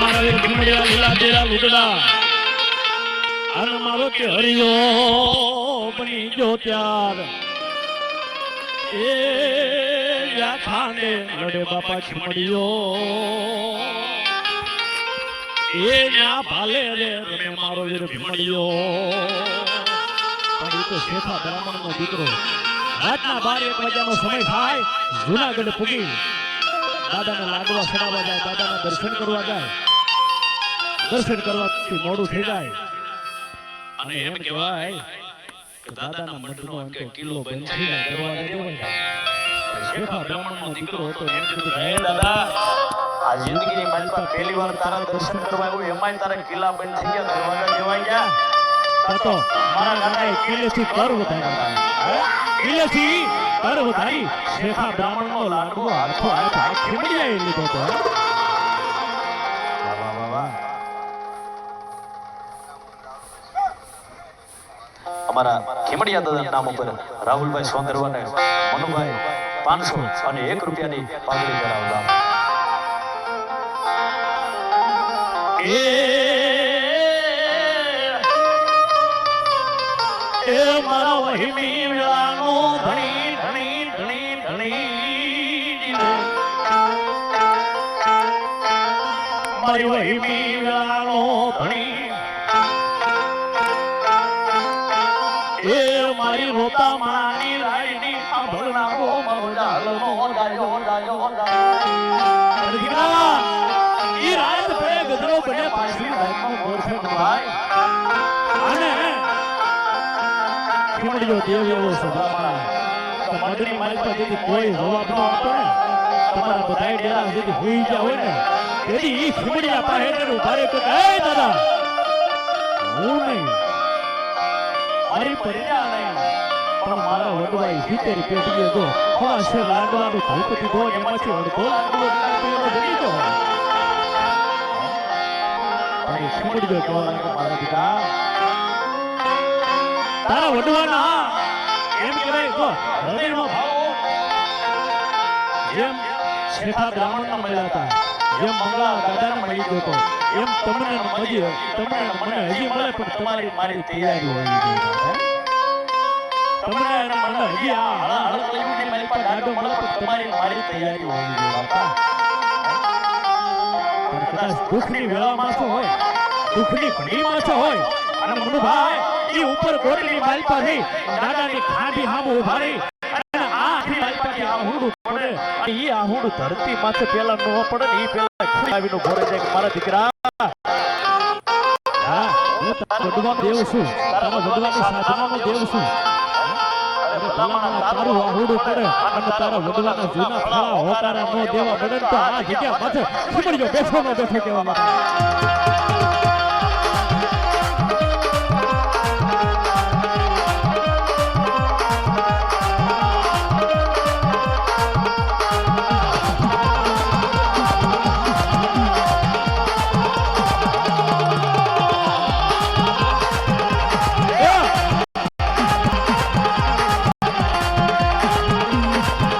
મારા વીર લીલા તેરા લુગડા. અને મારો કે હરિયો બની જો ત્યાર એ યા ખાંડે લડે બાપા ખીમડિયો એ ન્યા ભાલે મારો વીર તો બ્રાહ્મણનો દીકરો. રાતના બાર એક વાગ્યાનો સમય થાય જુનાગઢ પૂગી. દાદાને લાગવા સડાવવા જાય દાદાના દર્શન કરવા જાય. દર્શન કરવાથી મોડું થઈ જાય. અને એમ કહેવાય કે દાદાના મઢનો એમ કિલ્લો બંધ થઈ જાય દરવાજા દેવાય શેઠા બ્રાહ્મણનો દીકરો હતો એમ કીધું હે દાદા આ જિંદગીની મારી પહેલી વાર તારા દર્શન કરવા આવ્યું એમાંય તારા કિલ્લા બંધ થઈ ગયા દરવાજા દેવાઈ ગયા. તો મારા કાકાએ કિલ્લેથી કર લાડવો હાથો હાથ ખીમડિયાએ લીધો તો. અમારા ખીમડિયા દાદા નામ ઉપર રાહુલભાઈ સોંદરવાને મનુભાઈ પાંચસો અને એક રૂપિયાની પાઘડી કરાવતા એ મારો વહીમી વેળાનો ધણી ધણી ધણી ધણી. મારી વહીમી વેળાનો ધણી. એ મારી રોતા માની બને પાછી રાતનો ભાઈ ખીમડીયો દેવ એવો છે. તો માલિક મારી પાસેથી કોઈ જવાબ ન આપે ને. તમારા બધાય ડેરા જેથી હોઈ ગયા હોય ને. તેથી ઈ ખીમડીયા પાસે એને ભારે તો કે એ દાદા. હું નહીં. મારી પરિયા નહીં. પણ મારા વડવાઈ સિત્તેર પેટીએ જો થોડા છે લાડવાનું ભૂપતિ દીધો એમાંથી અડધો લાડવો નીકળ્યો જમી ગયો તારી ખીમડીયો કહેવા લાગે મારા દીકરા તારા વડવાના એમ કહેવાય, જો હૃદયનો ભાવ. જેમ શેઠા બ્રાહ્મણના મળ્યા હતા, જેમ મંગળા દાદાને મળી ગયો હતો, એમ તમને મજી તમને મને હજી મળે, પણ તમારી મારી તૈયારી હોય તમને અને મને હજી આ હળા કલમીની મારી પાસે દાડો મળે, પણ તમારી મારી તૈયારી હોય પણ કદાચ દુઃખની વેળામાં છો હોય? દુઃખની ઘડીમાં છો હોય? અને મનુભાઈ ઈ ઉપર કોટની માલપા રહી દાદાની ખાંડી હામું ઊભા રહી. અને પડે. અને ધરતી માથે પેલા ન પડે ને ઈ પેલા આવીને ભોરે જાય મારા દીકરા. વડવા દેવ છું. તારા વડવાની સાધનાનો દેવ છું. અરે ભલામણ તારું આ પડે અને તારા વડવાના જૂના ફળા હોકારા નો દેવા મળે તો આ જગ્યા માથે ખીમડીયો બેઠો નો બેઠો કહેવા માટે